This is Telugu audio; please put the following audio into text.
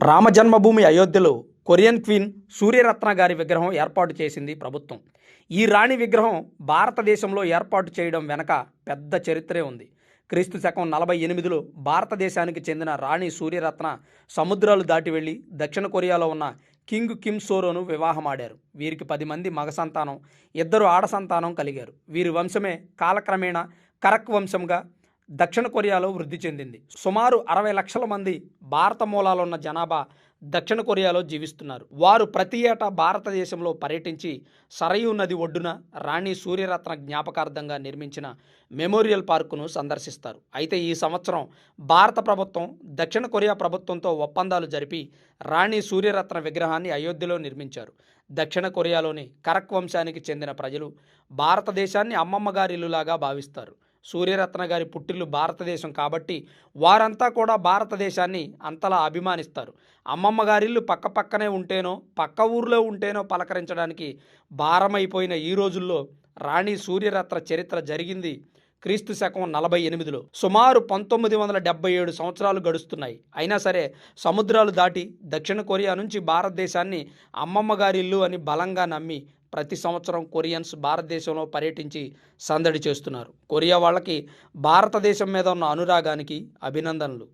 రామజన్మభూమి అయోధ్యలో కొరియన్ క్వీన్ సూర్యరత్న గారి విగ్రహం ఏర్పాటు చేసింది ప్రభుత్వం. ఈ రాణి విగ్రహం భారతదేశంలో ఏర్పాటు చేయడం వెనక పెద్ద చరిత్రే ఉంది. క్రీస్తు శకం నలభై ఎనిమిదిలో భారతదేశానికి చెందిన రాణి సూర్యరత్న సముద్రాలు దాటి వెళ్ళి దక్షిణ కొరియాలో ఉన్న కింగ్ కిమ్ సోరోను వివాహమాడారు. వీరికి పది మంది మగ సంతానం ఇద్దరు ఆడ సంతానం కలిగారు. వీరి వంశమే కాలక్రమేణా కరక్ వంశంగా దక్షిణ కొరియాలో వృద్ధి చెందింది. సుమారు అరవై లక్షల మంది భారత మూలాలున్న జనాభా దక్షిణ కొరియాలో జీవిస్తున్నారు. వారు ప్రతి ఏటా భారతదేశంలో పర్యటించి సరయూ నది ఒడ్డున రాణి సూర్యరత్న జ్ఞాపకార్థంగా నిర్మించిన మెమోరియల్ పార్కును సందర్శిస్తారు. అయితే ఈ సంవత్సరం భారత ప్రభుత్వం దక్షిణ కొరియా ప్రభుత్వంతో ఒప్పందాలు జరిపి రాణి సూర్యరత్న విగ్రహాన్ని అయోధ్యలో నిర్మించారు. దక్షిణ కొరియాలోని కరక్ వంశానికి చెందిన ప్రజలు భారతదేశాన్ని అమ్మమ్మగారిల్లులాగా భావిస్తారు. సూర్యరత్న గారి పుట్టిల్లు భారతదేశం కాబట్టి వారంతా కూడా భారతదేశాన్ని అంతలా అభిమానిస్తారు. అమ్మమ్మ గారిల్లు పక్క పక్కనే ఉంటేనో పక్క ఊర్లో ఉంటేనో పలకరించడానికి భారమైపోయిన ఈ రోజుల్లో రాణి సూర్యరత్న చరిత్ర జరిగింది క్రీస్తు శకం నలభై ఎనిమిదిలో. సుమారు పంతొమ్మిది వందల డెబ్బై ఏడు సంవత్సరాలు గడుస్తున్నాయి. అయినా సరే సముద్రాలు దాటి దక్షిణ కొరియా నుంచి భారతదేశాన్ని అమ్మమ్మ గారిల్లు అని బలంగా నమ్మి ప్రతి సంవత్సరం కొరియన్స్ భారతదేశంలో పర్యటించి సందడి చేస్తున్నారు. కొరియా వాళ్ళకి భారతదేశం మీద ఉన్న అనురాగానికి అభినందనలు.